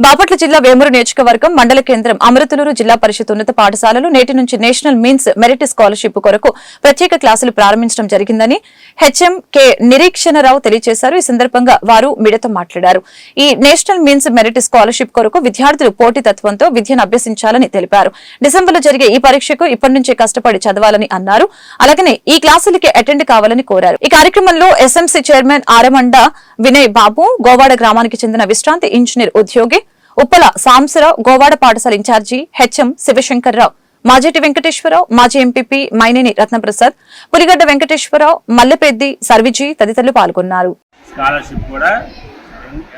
బాపట్ల జిల్లా వేమూరు నియోజకవర్గం మండల కేంద్రం అమృతలూరు జిల్లా పరిషత్ ఉన్నత పాఠశాలలో నేటి నుంచి నేషనల్ మీన్స్ మెరిట్ స్కాలర్షిప్ కొరకు ప్రత్యేక క్లాసులు ప్రారంభించడం జరిగిందని హెచ్ఎం కె నిరీక్షణరావు తెలియజేశారు. ఈ సందర్భంగా వారు మీడియాతో మాట్లాడారు. ఈ నేషనల్ మీన్స్ మెరిట్ స్కాలర్షిప్ కొరకు విద్యార్థులు పోటీతత్వంతో విద్యను అభ్యసించాలని తెలిపారు. డిసెంబర్లో జరిగే ఈ పరీక్షకు ఇప్పటి నుంచే కష్టపడి చదవాలని అన్నారు. అలాగనే ఈ క్లాసులకి అటెండ్ కావాలని కోరారు. ఈ కార్యక్రమంలో ఎస్ఎంసీ చైర్మన్ ఆరమండ వినయ్ బాబు గోవాడ గ్రామానికి చెందిన విశ్రాంతి ఇంజనీర్ ఉద్యోగి ఉప్పల సాంసరావు గోవాడ పాఠశాల ఇన్ఛార్జి హెచ్ఎం శివశంకర్రావు మాజేటి వెంకటేశ్వరరావు మాజీ ఎంపీపీ మైనేని రత్నప్రసాద్ పులిగడ్డ వెంకటేశ్వరరావు మల్లెపెద్ది సర్విజీ తదితరులు పాల్గొన్నారు. స్కాలర్షిప్ కూడా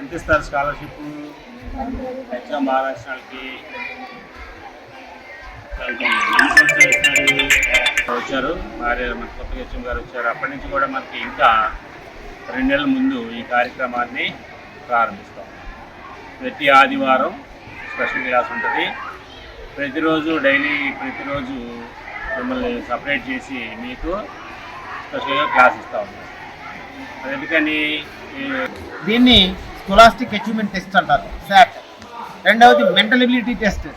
ఎంత ఇస్తారు స్కాలర్షిప్? మహారాష్ట్రకి వచ్చారు. భార్య మన కొత్త హెచ్ఎం గారు వచ్చారు. అప్పటి నుంచి కూడా మనకి ఇంకా రెండు నెలల ముందు ఈ కార్యక్రమాన్ని ప్రారంభిస్తాం. ప్రతి ఆదివారం స్పెషల్ క్లాస్ ఉంటుంది. ప్రతిరోజు డైలీ ప్రతిరోజు మిమ్మల్ని సపరేట్ చేసి మీకు స్పెషల్గా క్లాస్ ఇస్తూ ఉన్నాం. ఎందుకని దీన్ని స్కూలాస్టిక్ అచీవ్మెంట్ టెస్ట్ అంటారు. శాట్ రెండవది మెంటల్ ఎబిలిటీ టెస్ట్.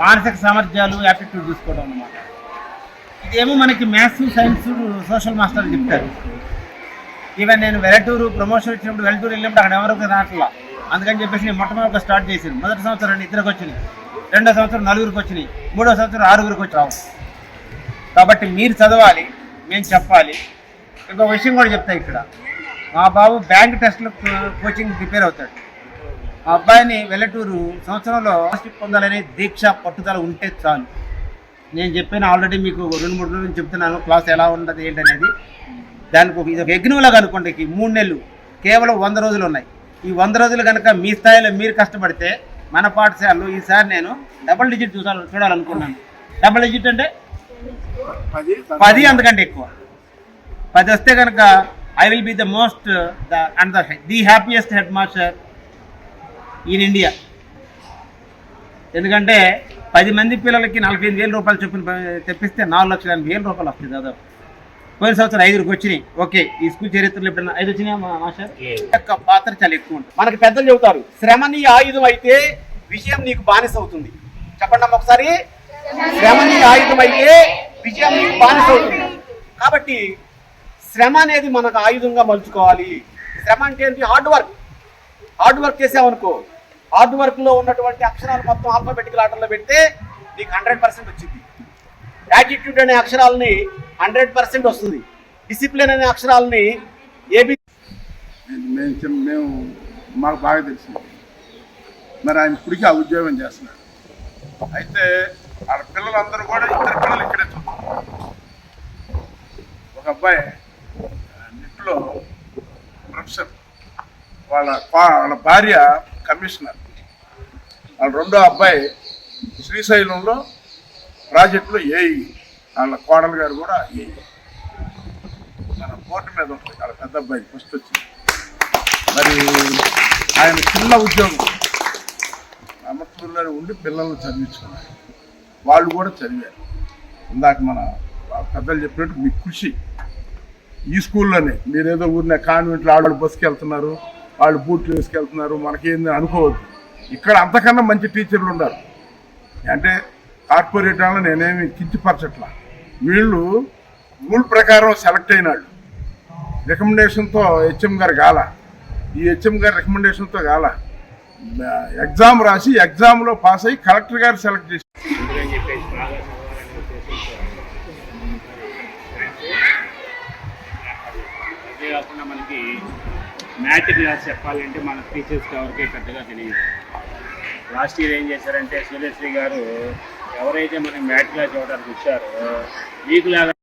మానసిక సామర్థ్యాలు యాప్టిట్యూడ్ చూసుకోవడం అనమాట ఇదేమో మనకి మ్యాథ్స్ సైన్స్ సోషల్ మాస్టర్ చెప్తారు. ఈవెన్ నేను వెలటూరు ప్రమోషన్ వచ్చినప్పుడు వెలటూరు వెళ్ళినప్పుడు అక్కడ ఎవరికి రావట్లా అందుకని చెప్పేసి నేను మొట్టమొదటి స్టార్ట్ చేశాను. మొదటి సంవత్సరం రెండు ఇద్దరికి వచ్చినాయి. రెండో సంవత్సరం నలుగురికి వచ్చినాయి. మూడో సంవత్సరం ఆరుగురికి వచ్చి రావు. కాబట్టి మీరు చదవాలి మేము చెప్పాలి. ఇంకో విషయం కూడా చెప్తా ఇక్కడ. మా బాబు బ్యాంక్ టెస్ట్లో కోచింగ్ ప్రిపేర్ అవుతాడు. మా అబ్బాయిని వెల్లటూరు సంవత్సరంలో పొందాలనే దీక్ష పట్టుదల ఉంటే చాలు. నేను చెప్పాను ఆల్రెడీ మీకు రెండు మూడు రోజులు చెప్తున్నాను క్లాస్ ఎలా ఉండదు ఏంటనేది. దానికి ఇది ఒక యజ్ఞంలాగా అనుకోండి మూడు నెలలు. కేవలం వంద రోజులు ఉన్నాయి. ఈ వంద రోజులు కనుక మీ స్థాయిలో మీరు కష్టపడితే మన పాఠశాలలో ఈసారి నేను డబుల్ డిజిట్ చూడాలి చూడాలనుకున్నాను. డబుల్ డిజిట్ అంటే? పది అంతకంటే ఎక్కువ. పది వస్తే కనుక I will be the most the and the the happiest head master in India ఎందుకంటే పది మంది పిల్లలకి నలభై ఐదు వేల రూపాయలు చొప్పున తెప్పిస్తే నాలుగు లక్షల ఎనభై వేల రూపాయలు వస్తాయి దాదాపు. పోయిన సంవత్సరం ఐదుగురికి వచ్చినాయి. ఓకే ఈ స్కూల్ చరిత్రలో ఎప్పుడైనా ఐదు వచ్చినాయా మా- మాస్టర్ యొక్క పాత్ర చాలా ఎక్కువ ఉంటుంది. మనకి పెద్దలు చెబుతారు శ్రమ నీ ఆయుధం అయితే విజయం నీకు బానిస అవుతుంది చెప్పండి అమ్మ ఒకసారి. శ్రమ నీ ఆయుధం అయితే విజయం నీకు బానిస అవుతుంది కాబట్టి శ్రమ అనేది మనకు ఆయుధంగా మలుచుకోవాలి. శ్రమ అంటే ఏంటి? హార్డ్ వర్క్ హార్డ్ వర్క్ చేసావనుకో హార్డ్ వర్క్లో ఉన్నటువంటి అక్షరాలు మొత్తం ఆల్ఫాబెటికల్ ఆర్డర్లో పెడితే నీకు హండ్రెడ్ పర్సెంట్ వచ్చింది. యాటిట్యూడ్ అనే అక్షరాలని హండ్రెడ్ పర్సెంట్ వస్తుంది. డిసిప్లిన్ అనే అక్షరాలని ఏబి మేము చిన్న- మేము మాకు బాగా తెలిసింది మరి ఆయన ఇప్పటికీ ఆ ఉద్యోగం చేస్తున్నాడు. అయితే వాళ్ళ పిల్లలందరూ కూడా ఇద్దరు పిల్లలు ఇక్కడే ఒక అబ్బాయి నిట్లో ప్రొఫెసర్ వాళ్ళ పా- వాళ్ళ భార్య కమిషనర్. వాళ్ళ రెండో అబ్బాయి శ్రీశైలంలో ప్రాజెక్టులో ఏఈ. వాళ్ళ కోడలు గారు కూడా మన కోర్టు మీద ఉంటుంది వాళ్ళ పెద్ద అబ్బాయి ఫస్ట్ వచ్చింది. మరి ఆయన చిన్న ఉద్యోగం. అమర్తుల్లోనే ఉండి పిల్లల్ని చదివించుకున్నారు. వాళ్ళు కూడా చదివారు. ఇందాక మన పెద్దలు చెప్పినట్టు మీ కృషి. ఈ స్కూల్లోనే. మీరేదో ఊరిన కాన్వెంట్లో ఆడవాళ్ళు బస్సుకి వెళ్తున్నారు వాళ్ళు బూట్లు వేసుకెళ్తున్నారు మనకేంది అనుకోవద్దు. ఇక్కడ అంతకన్నా మంచి టీచర్లు ఉన్నారు అంటే కార్పొరేట్ వాళ్ళని నేనేమి కించిపరచట్లా. వీళ్ళు రూల్ ప్రకారం సెలెక్ట్ అయినాడు రికమెండేషన్తో హెచ్ఎం గారు గాల. ఈ హెచ్ఎం గారు రికమెండేషన్తో గాల. ఎగ్జామ్ రాసి ఎగ్జామ్లో పాస్ అయ్యి కలెక్టర్ గారు సెలెక్ట్ చేసి అదే కాకుండా మనకి మ్యాథ్ క్లాస్ చెప్పాలంటే మన టీచర్స్కి ఎవరికి పెద్దగా తెలియదు. లాస్ట్ ఇయర్ ఏం చేశారంటే సూర్యశ్రీ గారు ఎవరైతే మనకి మ్యాట్ క్లాస్ ఇవ్వడానికి వచ్చారో మీకు లాగా